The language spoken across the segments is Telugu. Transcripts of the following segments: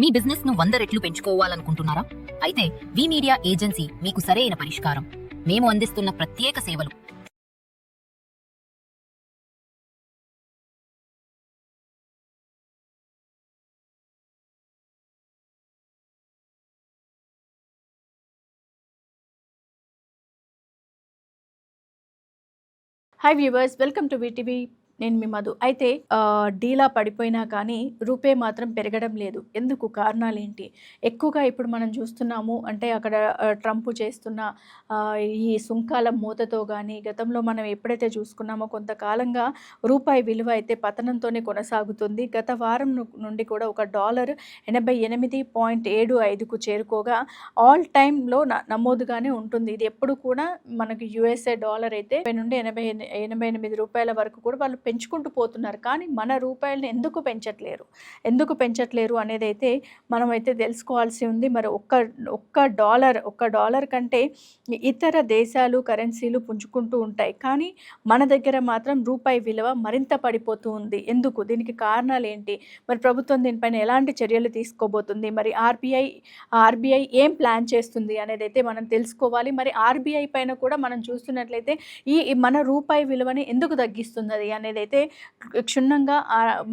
మీ బిజినెస్ను వంద రెట్లు పెంచుకోవాలనుకుంటున్నారా? అయితే వి మీడియా ఏజెన్సీ మీకు సరైన పరిష్కారం. మేము అందిస్తున్న ప్రత్యేక సేవలు. Hi viewers welcome to VTV నేను మీ మధు. అయితే డీలా పడిపోయినా కానీ రూపే మాత్రం పెరగడం లేదు. ఎందుకు? కారణాలు ఏంటి ఎక్కువగా ఇప్పుడు మనం చూస్తున్నాము అంటే అక్కడ ట్రంప్ చేస్తున్న ఈ సుంకాల మూతతో కానీ గతంలో మనం ఎప్పుడైతే చూసుకున్నామో కొంతకాలంగా రూపాయి విలువ అయితే పతనంతోనే కొనసాగుతుంది. గత వారం నుండి కూడా ఒక డాలర్ ఎనభై ఎనిమిది పాయింట్ ఏడు ఐదుకు చేరుకోగా ఆల్ టైంలో నమోదుగానే ఉంటుంది. ఇది ఎప్పుడు కూడా మనకి యుఎస్ఏ డాలర్ అయితే నుండి ఎనభై ఎనభై ఎనిమిది రూపాయల వరకు కూడా వాళ్ళు పెంచుకుంటూ పోతున్నారు. కానీ మన రూపాయలను ఎందుకు పెంచట్లేరు? ఎందుకు పెంచట్లేరు అనేది అయితే మనమైతే తెలుసుకోవాల్సి ఉంది. మరి ఒక్క ఒక్క డాలర్ ఒక్క డాలర్ కంటే ఇతర దేశాలు కరెన్సీలు పుంజుకుంటూ ఉంటాయి. కానీ మన దగ్గర మాత్రం రూపాయి విలువ మరింత పడిపోతూ ఉంది. ఎందుకు? దీనికి కారణాలు ఏంటి? మరి ప్రభుత్వం దీనిపైన ఎలాంటి చర్యలు తీసుకోబోతుంది? మరి ఆర్బీఐ ఆర్బీఐ ఏం ప్లాన్ చేస్తుంది అనేది అయితే మనం తెలుసుకోవాలి. మరి ఆర్బీఐ పైన కూడా మనం చూస్తున్నట్లయితే ఈ ఈ మన రూపాయి విలువని ఎందుకు తగ్గిస్తున్నది అనేది అయితే క్షుణ్ణంగా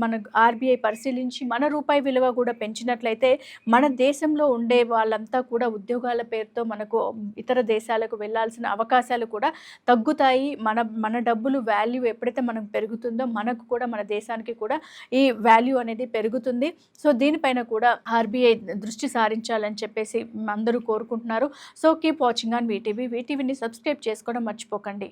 మన ఆర్బీఐ పరిశీలించి మన రూపాయి విలువ కూడా పెంచినట్లయితే మన దేశంలో ఉండే వాళ్ళంతా కూడా ఉద్యోగాల పేరుతో మనకు ఇతర దేశాలకు వెళ్ళాల్సిన అవకాశాలు కూడా తగ్గుతాయి. మన మన డబ్బులు వాల్యూ ఎప్పుడైతే మనకు పెరుగుతుందో మనకు కూడా మన దేశానికి కూడా ఈ వాల్యూ అనేది పెరుగుతుంది. సో దీనిపైన కూడా ఆర్బీఐ దృష్టి సారించాలని చెప్పేసి అందరూ కోరుకుంటున్నారు. So keep watching on VTV. వీటీవీని subscribe చేసుకోవడం మర్చిపోకండి.